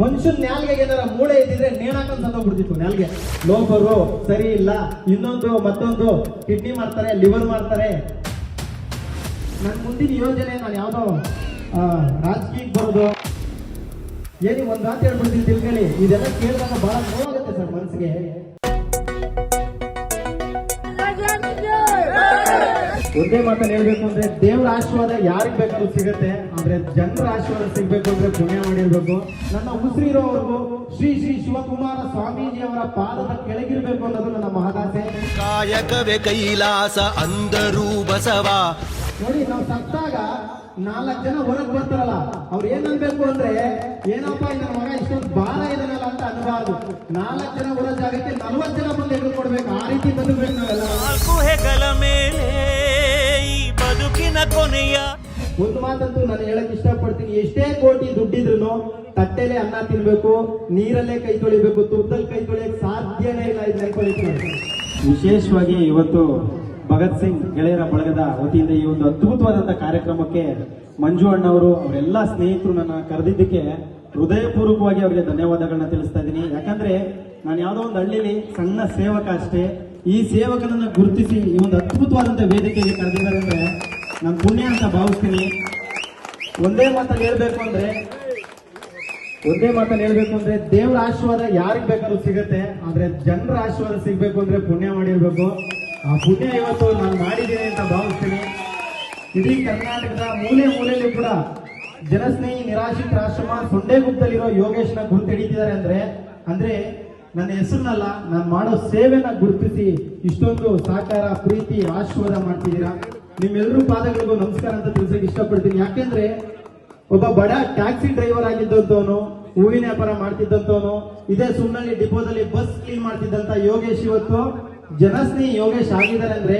ಮನುಷ್ಯನ ನ್ಯಾಲ್ಗೆ ಏನಾರ ಮೂಳೆ ಇದ್ದಿದ್ರೆ ನೇಣಾಕಂತ ಸತ್ತೋಗ್ಬಿಡ್ತಿತ್ತು ನ್ಯಾಲ್ಗೆ. ಲೋಬರು ಸರಿ ಇಲ್ಲ, ಇನ್ನೊಂದು, ಮತ್ತೊಂದು, ಕಿಡ್ನಿ ಮಾಡ್ತಾರೆ, ಲಿವರ್ ಮಾಡ್ತಾರೆ. ನನ್ನ ಮುಂದಿನ ಯೋಜನೆ ನಾನು ಯಾವುದೋ ರಾಜಕೀಯಕ್ಕೆ ಬರೋದು. ಏನಿ ಒಂದ್ ಮಾತು ಹೇಳ್ಬಿಡ್ತೀನಿ ತಿಳ್ಕೊಳ್ಳಿ. ಇದೆಲ್ಲ ಕೇಳಿದಾಗ ಬಹಳ ನೋವಾಗುತ್ತೆ ಸರ್ ಮನಸ್ಸಿಗೆ ಒಂದೇ ಮಾತನ್ನು ಹೇಳ್ಬೇಕು ಅಂದ್ರೆ ದೇವರ ಆಶೀರ್ವಾದ ಯಾರಿಗೆ ಬೇಕಾದ್ರೂ ಸಿಗುತ್ತೆ ಅಂದ್ರೆ ಜನರ ಆಶೀರ್ವಾದ ಸಿಗ್ಬೇಕು ಅಂದ್ರೆ ಪುಣ್ಯ ಮಾಡಿರ್ಬೇಕು. ನನ್ನ ಉಸಿರಿರೋವರೆಗೂ ಶ್ರೀ ಶ್ರೀ ಶಿವಕುಮಾರ ಸ್ವಾಮೀಜಿ ಅವರ ಪಾದದ ಕೆಳಗಿರ್ಬೇಕು ಅನ್ನೋದು ನನ್ನ ಮಹದಾಸೆ. ಕಾಯಕವೇ ಕೈಲಾಸ ಅಂದರೂ ಬಸವ. ನೋಡಿ ನಾವು ಸತ್ತಾಗ ನಾಲ್ಕು ಜನ ಹೊರಗೆ ಬರ್ತಾರಲ್ಲ ಅವ್ರು ಏನ್ ಅನ್ಬೇಕು ಅಂದ್ರೆ ಏನಪ್ಪ ಇದ್ರ ನನ್ನ ಮಗ ಇಷ್ಟೊಂದು ಭಾರ ಇದನ್ನಲ್ಲ ಅಂತ ಅನ್ಬಾರ್ದು. ನಾಲ್ಕು ಜನ ಹೊರ ಜಾಗಕ್ಕೆ ನಲ್ವತ್ತು ಜನ ಬಂದು ಕೊಡ್ಬೇಕು ಆ ರೀತಿ ಬದುಕಬೇಕು ನಾವೆಲ್ಲ. ಮೇಲೆ ಒಂದು ಮಾತಂತೂ ನಾನು ಹೇಳಕ್ ಇಷ್ಟಪಡ್ತೀನಿ. ಎಷ್ಟೇ ಕೋಟಿ ದುಡ್ಡಿದ್ರು ತಟ್ಟೆಲೆ ಅನ್ನ ತಿನ್ಬೇಕು, ನೀರಲ್ಲೇ ಕೈ ತೊಳಿಬೇಕು, ತುಪ್ಪದಲ್ಲಿ ಕೈ ತೊಳಿಯಕ್ ಸಾಧ್ಯನೇ ಇಲ್ಲ ಇದು ವಿಶೇಷವಾಗಿ ಇವತ್ತು ಭಗತ್ ಸಿಂಗ್ ಗೆಳೆಯರ ಬಳಗದ ವತಿಯಿಂದ ಈ ಒಂದು ಅದ್ಭುತವಾದಂತಹ ಕಾರ್ಯಕ್ರಮಕ್ಕೆ ಮಂಜು ಅಣ್ಣವರು ಅವರೆಲ್ಲ ಸ್ನೇಹಿತರು ನನ್ನ ಕರೆದಿದ್ದಕ್ಕೆ ಹೃದಯಪೂರ್ವಕವಾಗಿ ಅವರಿಗೆ ಧನ್ಯವಾದಗಳನ್ನ ತಿಳಿಸ್ತಾ ಇದ್ದೀನಿ. ಯಾಕಂದ್ರೆ ನಾನು ಯಾವುದೋ ಒಂದು ಹಳ್ಳಿಲಿ ಸಣ್ಣ ಸೇವಕ ಅಷ್ಟೇ. ಈ ಸೇವಕನನ್ನ ಗುರುತಿಸಿ ಈ ಒಂದು ಅದ್ಭುತವಾದಂತಹ ವೇದಿಕೆಗೆ ಕರೆದಿದ್ದಾರೆ ಅಂದ್ರೆ ನಾನು ಪುಣ್ಯ ಅಂತ ಭಾವಿಸ್ತೀನಿ. ಒಂದೇ ಮಾತಲ್ಲಿ ಹೇಳ್ಬೇಕು ಅಂದ್ರೆ, ಒಂದೇ ಮಾತಲ್ಲಿ ಹೇಳ್ಬೇಕು ಅಂದ್ರೆ ದೇವರ ಆಶೀರ್ವಾದ ಯಾರಿಗ್ ಬೇಕಾದ್ರೂ ಸಿಗುತ್ತೆ, ಆದ್ರೆ ಜನರ ಆಶೀರ್ವಾದ ಸಿಗ್ಬೇಕು ಅಂದ್ರೆ ಪುಣ್ಯ ಮಾಡಿರ್ಬೇಕು. ಆ ಪುಣ್ಯ ಇವತ್ತು ನಾನು ಮಾಡಿದ್ದೀನಿ ಅಂತ ಭಾವಿಸ್ತೀನಿ. ಇಡೀ ಕರ್ನಾಟಕದ ಮೂಲೆ ಮೂಲೆಯಲ್ಲಿ ಕೂಡ ಜನಸ್ನೇಹಿ, ನಿರಾಶ್ರಿತ ಆಶ್ರಮ ಸೊಂಡೆಗುಪ್ಪದಲ್ಲಿರೋ ಯೋಗೇಶ್ನ ಗುರುತು ಹಿಡಿತಿದ್ದಾರೆ ಅಂದ್ರೆ ಅಂದ್ರೆ ನನ್ನ ಹೆಸರನ್ನಲ್ಲ, ನಾನು ಮಾಡೋ ಸೇವೆನ ಗುರುತಿಸಿ ಇಷ್ಟೊಂದು ಸಹಕಾರ, ಪ್ರೀತಿ, ಆಶೀರ್ವಾದ ಮಾಡ್ತಿದ್ದೀರಾ? ನಿಮ್ಮೆಲ್ಲರೂ ಪಾದಗಳಿಗೂ ನಮಸ್ಕಾರ ಅಂತ ತಿಳಿಸಕ್ಕೆ ಇಷ್ಟಪಡ್ತೀನಿ. ಯಾಕೆಂದ್ರೆ ಒಬ್ಬ ಬಡ ಟ್ಯಾಕ್ಸಿ ಡ್ರೈವರ್ ಆಗಿದ್ದಂತವನು, ಹೂವಿನ ವ್ಯಾಪಾರ ಮಾಡ್ತಿದ್ದಂತವನು, ಇದೇ ಸುಮ್ಮನಲ್ಲಿ ಡಿಪೋದಲ್ಲಿ ಬಸ್ ಕ್ಲೀನ್ ಮಾಡ್ತಿದ್ದಂತ ಯೋಗೇಶ್ ಇವತ್ತು. ಜನಸ್ನೇಹಿ ಯೋಗೇಶ್ ಆಗಿದ್ದಾರೆ ಅಂದ್ರೆ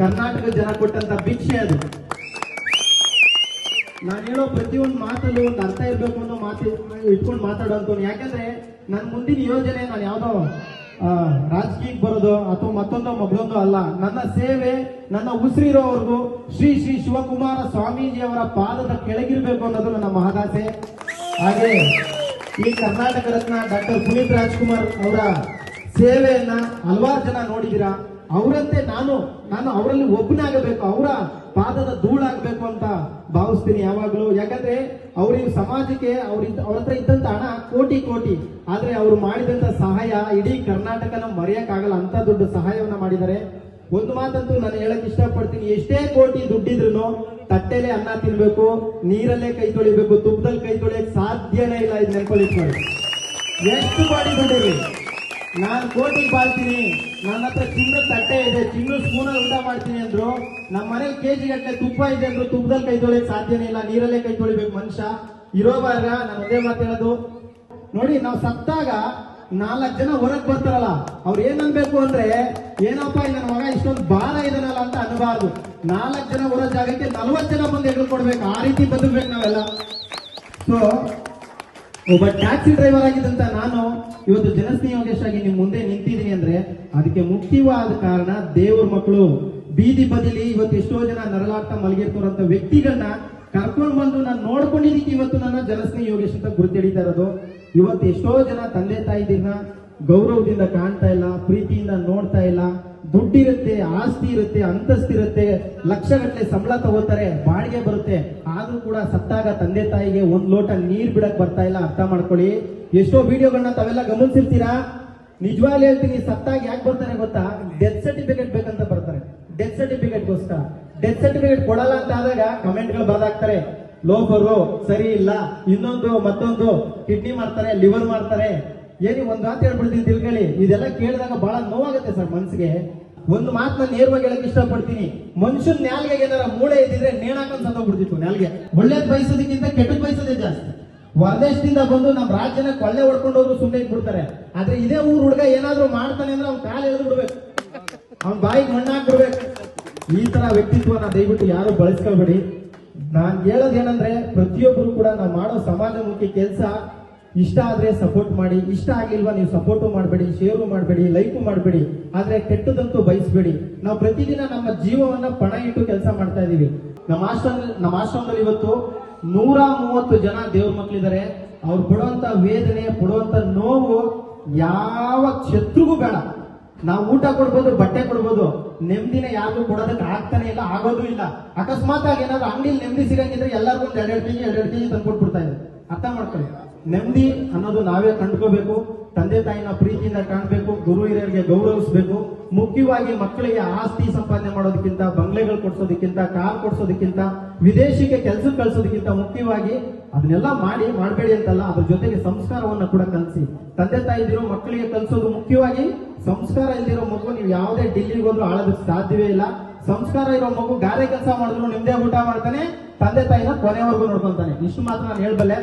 ಕರ್ನಾಟಕ ಜನ ಕೊಟ್ಟಂತ ಭಿಕ್ಷೆ ಅದು. ನಾನು ಹೇಳೋ ಪ್ರತಿಯೊಂದು ಮಾತಲ್ಲೂ ಒಂದು ಅರ್ಥ ಇರಬೇಕು ಅನ್ನೋ ಮಾತು ಇಟ್ಕೊಂಡು ಮಾತಾಡೋಂಥವ್ನು ಯಾಕಂದ್ರೆ ನನ್ನ ಮುಂದಿನ ಯೋಜನೆ ನಾನು ಯಾವುದೋ ರಾಜಕೀಯಕ್ಕೆ ಬರೋದು ಅಥವಾ ಮತ್ತೊಂದೋ ಮಗಳೊಂದೋ ಅಲ್ಲ. ನನ್ನ ಸೇವೆ, ನನ್ನ ಉಸಿರಿರೋವರೆಗೂ ಶ್ರೀ ಶ್ರೀ ಶಿವಕುಮಾರ ಸ್ವಾಮೀಜಿಯವರ ಪಾದದ ಕೆಳಗಿರ್ಬೇಕು ಅನ್ನೋದು ನನ್ನ ಮಹದಾಸೆ. ಹಾಗೆ ಈ ಕರ್ನಾಟಕ ರತ್ನ ಡಾಕ್ಟರ್ ಪುನೀತ್ ರಾಜ್ಕುಮಾರ್ ಅವರ ಸೇವೆಯನ್ನ ಹಲವಾರು ಜನ ನೋಡಿದೀರಾ ಅವರಂತೆ ನಾನು ನಾನು ಅವರಲ್ಲಿ ಒಬ್ಬನಾಗಬೇಕು. ಅವರ ಪಾದದ ಧೂಳಾಗಬೇಕು ಅಂತ ಭಾವಿಸ್ತೀನಿ ಯಾವಾಗಲೂ. ಯಾಕಂದ್ರೆ ಅವ್ರಿಗೆ ಸಮಾಜಕ್ಕೆ ಅವ್ರ ಅವ್ರ ಹತ್ರ ಇದ್ದಂತ ಹಣ ಕೋಟಿ ಕೋಟಿ. ಆದ್ರೆ ಅವರು ಮಾಡಿದಂತ ಸಹಾಯ ಇಡೀ ಕರ್ನಾಟಕನ ಮರೆಯಕ್ಕಾಗಲ್ಲ. ಅಂತ ದೊಡ್ಡ ಸಹಾಯವನ್ನ ಮಾಡಿದ್ದಾರೆ. ಒಂದು ಮಾತಂತೂ ನಾನು ಹೇಳಕ್ ಇಷ್ಟಪಡ್ತೀನಿ. ಎಷ್ಟೇ ಕೋಟಿ ದುಡ್ಡಿದ್ರು ತಟ್ಟೆಲೆ ಅನ್ನ ತಿನ್ಬೇಕು, ನೀರಲ್ಲೇ ಕೈ ತೊಳಿಬೇಕು, ತುಪ್ಪದಲ್ಲಿ ಕೈ ತೊಳಿಯಕ್ ಸಾಧ್ಯನೇ ಇಲ್ಲ. ಇದು ನೆನ್ಕೊಳ್ಳಿ ಎಷ್ಟು ಬಾಡಿ ದುಡ್ಡಿರಿ ನಾನ್ ಕೋಟಿಗೆ ಬಾಳ್ತೀನಿ. ನನ್ನ ಹತ್ರ ಚಿನ್ನದ ತಟ್ಟೆ ಇದೆ ಚಿನ್ನದ ಸ್ಪೂನಲ್ಲಿ ಊಟ ಮಾಡ್ತೀನಿ ಅಂದ್ರು. ನಮ್ಮ ಮನೇಲಿ ಕೆಜಿ ಗಟ್ಟಲೆ ತುಪ್ಪ ಇದೆ ಅಂದ್ರು, ತುಪ್ಪದಲ್ಲಿ ಕೈ ತೊಳೆಯಕ್ಕೆ ಸಾಧ್ಯನೇ ಇಲ್ಲ. ನೀರಲ್ಲೇ ಕೈ ತೊಳಿಬೇಕು ಮನುಷ್ಯ. ಬಾರ ನಾನು ಅದೇ ಮಾತು ಹೇಳೋದು. ನೋಡಿ, ನಾವು ಸತ್ತಾಗ ನಾಲ್ಕು ಜನ ಹೊರಗೆ ಬರ್ತಾರಲ್ಲ, ಅವ್ರು ಏನ್ ಅನ್ಬೇಕು ಅಂದ್ರೆ, ಏನಪ್ಪ ನನ್ನ ಮಗ ಇಷ್ಟೊಂದು ಭಾರ ಇದನ್ನಲ್ಲ ಅಂತ ಅನ್ಬಾರ್ದು. ನಾಲ್ಕು ಜನ ಹೊರ ಜಾಗಕ್ಕೆ ನಲ್ವತ್ತು ಜನ ಬಂದು ಎದುರು ಕೊಡ್ಬೇಕು. ಆ ರೀತಿ ಬದುಕ್ಬೇಕು ನಾವೆಲ್ಲ. ಸೊ ಒಬ್ಬ ಟ್ಯಾಕ್ಸಿ ಡ್ರೈವರ್ ಆಗಿದ್ದಂತ ನಾನು ಇವತ್ತು ಜನಸ್ನೇಹಿ ಯೋಗೇಶ್ ಆಗಿ ನಿಮ್ ಮುಂದೆ ನಿಂತಿದ್ದೀನಿ ಅಂದ್ರೆ ಅದಕ್ಕೆ ಮುಖ್ಯವಾದ ಕಾರಣ ದೇವ್ರ ಮಕ್ಕಳು. ಬೀದಿ ಬದಿಲಿ ಇವತ್ತು ಎಷ್ಟೋ ಜನ ನರಳಾಡ್ತಾ ಮಲಗಿರ್ತವ್ರಂತ ವ್ಯಕ್ತಿಗಳನ್ನ ಕರ್ಕೊಂಡು ಬಂದು ನಾನು ನೋಡ್ಕೊಂಡಿದ್ದಕ್ಕೆ ಇವತ್ತು ನನ್ನ ಜನಸ್ನೇಹಿ ಯೋಗೇಶ್ ಅಂತ ಗುರುತಿಡಿತಾ ಇರೋದು. ಇವತ್ತು ಎಷ್ಟೋ ಜನ ತಂದೆ ತಾಯಿದಿನ ಗೌರವದಿಂದ ಕಾಣ್ತಾ ಇಲ್ಲ, ಪ್ರೀತಿಯಿಂದ ನೋಡ್ತಾ ಇಲ್ಲ, ದುಡ್ಡಿರುತ್ತೆ, ಆಸ್ತಿ ಇರುತ್ತೆ ಅಂತಸ್ತಿರುತ್ತೆ ಲಕ್ಷಗಟ್ಟಲೆ ಸಂಬಳ ತಗೋತಾರೆ, ಬಾಡಿಗೆ ಬರುತ್ತೆ. ಆದ್ರೂ ಕೂಡ ಸತ್ತಾಗ ತಂದೆ ತಾಯಿಗೆ ಒಂದ್ ಲೋಟ ನೀರ್ ಬಿಡಕ್ ಬರ್ತಾ ಇಲ್ಲ, ಅರ್ಥ ಮಾಡ್ಕೊಳ್ಳಿ. ಎಷ್ಟೋ ವಿಡಿಯೋಗಳನ್ನ ತಾವೆಲ್ಲ ಗಮನಿಸಿರ್ತೀರಾ? ನಿಜವಾಗ್ಲೂ ಹೇಳ್ತೀನಿ, ಸತ್ತಾಗ ಯಾಕೆ ಬರ್ತಾರೆ ಗೊತ್ತಾ? ಡೆತ್ ಸರ್ಟಿಫಿಕೇಟ್ ಬೇಕಂತ ಬರ್ತಾರೆ. ಡೆತ್ ಸರ್ಟಿಫಿಕೇಟ್ ಗೋಸ್ಕರ ಡೆತ್ ಸರ್ಟಿಫಿಕೇಟ್ ಕೊಡಲ್ಲ ಅಂತ ಆದಾಗ ಕಮೆಂಟ್ಗಳು ಲೋ ಲೋಫರು ಸರಿ ಇಲ್ಲ, ಇನ್ನೊಂದು, ಮತ್ತೊಂದು, ಕಿಡ್ನಿ ಮಾಡ್ತಾರೆ ಲಿವರ್ ಮಾಡ್ತಾರೆ ಏನಿ ಒಂದ್ ಮಾತು ಹೇಳ್ಬಿಡ್ತೀನಿ ತಿಳ್ಕೊಳ್ಳಿ ಇದೆಲ್ಲ ಕೇಳಿದಾಗ ಬಹಳ ನೋವಾಗುತ್ತೆ ಸರ್ ಮನ್ಸಿಗೆ. ಒಂದು ಮಾತು ನಾನು ನೇರವಾಗಿ ಹೇಳಕ್ ಇಷ್ಟಪಡ್ತೀನಿ. ಮನುಷ್ಯನ ನ್ಯಾಲ್ಗೆ ಏನಾರ ಮೂಳೆ ಇದ್ದಿದ್ರೆ ನೇಣಾಕೊಂಡ್ ಬಿಡ್ತಿತ್ತು ನ್ಯಾಲ್ಗೆ. ಒಳ್ಳೇದ್ ಬಯಸೋದಕ್ಕಿಂತ ಕೆಟ್ಟದ್ ಬಯಸೋದೇ ಜಾಸ್ತಿ. ಹೊರದೇಶದಿಂದ ಬಂದು ನಮ್ಮ ರಾಜ್ಯನ ಕೊಳ್ಳೆ ಹೊಡ್ಕೊಂಡು ಹೋದ್ರು ಸುಮ್ಮನೆ ಬಿಡ್ತಾರೆ ಆದ್ರೆ ಇದೇ ಊರ್ ಹುಡುಗ ಏನಾದ್ರು ಮಾಡ್ತಾನೆ ಅಂದ್ರೆ ಅವ್ನ ಕಾಲ ಎಳೆದು ಬಿಡ್ಬೇಕು. ಅವ್ನ ಬಾಯಿಗೆ ಮಣ್ಣಾಕ್ಬಿಡ್ಬೇಕು ಈ ತರ ವ್ಯಕ್ತಿತ್ವನ ದಯವಿಟ್ಟು ಯಾರು ಬಳಸ್ಕೊಳ್ಬೇಡಿ ನಾನ್ ಹೇಳೋದು ಏನಂದ್ರೆ ಪ್ರತಿಯೊಬ್ಬರು ಕೂಡ ನಾವು ಮಾಡೋ ಸಮಾಜಮುಖಿ ಕೆಲಸ ಇಷ್ಟ ಆದ್ರೆ ಸಪೋರ್ಟ್ ಮಾಡಿ, ಇಷ್ಟ ಆಗಿಲ್ವಾ ನೀವು ಸಪೋರ್ಟು ಮಾಡಬೇಡಿ ಶೇರು ಮಾಡಬೇಡಿ ಲೈಕು ಮಾಡಬೇಡಿ, ಆದ್ರೆ ಕೆಟ್ಟದಂತೂ ಬಯಸಬೇಡಿ. ನಾವು ಪ್ರತಿದಿನ ನಮ್ಮ ಜೀವವನ್ನ ಪಣ ಇಟ್ಟು ಕೆಲಸ ಮಾಡ್ತಾ ಇದೀವಿ ನಮ್ಮ ಆಶ್ರಮ ನಮ್ಮ ಆಶ್ರಮದಲ್ಲಿ ಇವತ್ತು ನೂರ ಮೂವತ್ತು ಜನ ದೇವ್ರ ಮಕ್ಕಳಿದ್ದಾರೆ ಅವ್ರು ಪಡುವಂತ ವೇದನೆ, ಪಡುವಂತ ನೋವು ಯಾವ ಶತ್ರುಗೂ ಬೇಡ. ನಾವು ಊಟ ಕೊಡ್ಬೋದು, ಬಟ್ಟೆ ಕೊಡ್ಬೋದು, ನೆಮ್ಮದಿನ ಯಾರಿಗೂ ಕೊಡೋದಕ್ಕೆ ಆಗ್ತಾನೆ ಇಲ್ಲ, ಆಗೋದು ಇಲ್ಲ. ಅಕಸ್ಮಾತ್ ಆಗಿ ಏನಾದ್ರು ಅಂಗಡಿಲಿ ನೆಮ್ಮದಿ ಸಿಗಂಗಿದ್ರೆ ಎಲ್ಲರಿಗೂ ಒಂದು ಎರಡೆರಡು ಕೆಜಿ ಎರಡೆರಡು ಕೆಜಿ ತಂದು ಕೊಟ್ಬಿಡ್ತಾ ಇದೆ ಅರ್ಥ ಮಾಡ್ಕೊಳ್ಳಿ. ನೆಮ್ಮದಿ ಅನ್ನೋದು ನಾವೇ ಕಂಡ್ಕೋಬೇಕು, ತಂದೆ ತಾಯಿನ ಪ್ರೀತಿಯಿಂದ ಕಾಣಬೇಕು, ಗುರು ಹಿರಿಯರಿಗೆ ಗೌರವಿಸಬೇಕು. ಮುಖ್ಯವಾಗಿ ಮಕ್ಕಳಿಗೆ ಆಸ್ತಿ ಸಂಪಾದನೆ ಮಾಡೋದಕ್ಕಿಂತ, ಬಂಗ್ಲೆಗಳು ಕೊಡ್ಸೋದಕ್ಕಿಂತ, ಕಾರ್ ಕೊಡ್ಸೋದಕ್ಕಿಂತ ವಿದೇಶಕ್ಕೆ ಕೆಲಸಕ್ಕೆ ಕಳ್ಸೋದಕ್ಕಿಂತ ಮುಖ್ಯವಾಗಿ ಅದನ್ನೆಲ್ಲ ಮಾಡಿ, ಮಾಡಬೇಡಿ ಅಂತಲ್ಲ, ಅದ್ರ ಜೊತೆಗೆ ಸಂಸ್ಕಾರವನ್ನು ಕೂಡ ಕಲಿಸಿ. ತಂದೆ ತಾಯಿದಿರೋ ಮಕ್ಕಳಿಗೆ ಕಲಿಸೋದು ಮುಖ್ಯವಾಗಿ ಸಂಸ್ಕಾರ ಇಲ್ದಿರೋ ಮಗು ನೀವು ಯಾವುದೇ ಡಿಲ್ಲಿಗೆ ಹೋದ್ರು ಆಳೋದಕ್ಕೆ ಸಾಧ್ಯವೇ ಇಲ್ಲ. ಸಂಸ್ಕಾರ ಇರೋ ಮಗು ಗಾರೆ ಕೆಲಸ ಮಾಡಿದ್ರು ನಿಮ್ದೇ ಊಟ ಮಾಡ್ತಾನೆ, ತಂದೆ ತಾಯಿನ ಕೊನೆವರೆಗೂ ನೋಡ್ಕೊಂತಾನೆ. ಇಷ್ಟು ಮಾತ್ರ ನಾನು ಹೇಳ್ಬಲ್ಲೆ.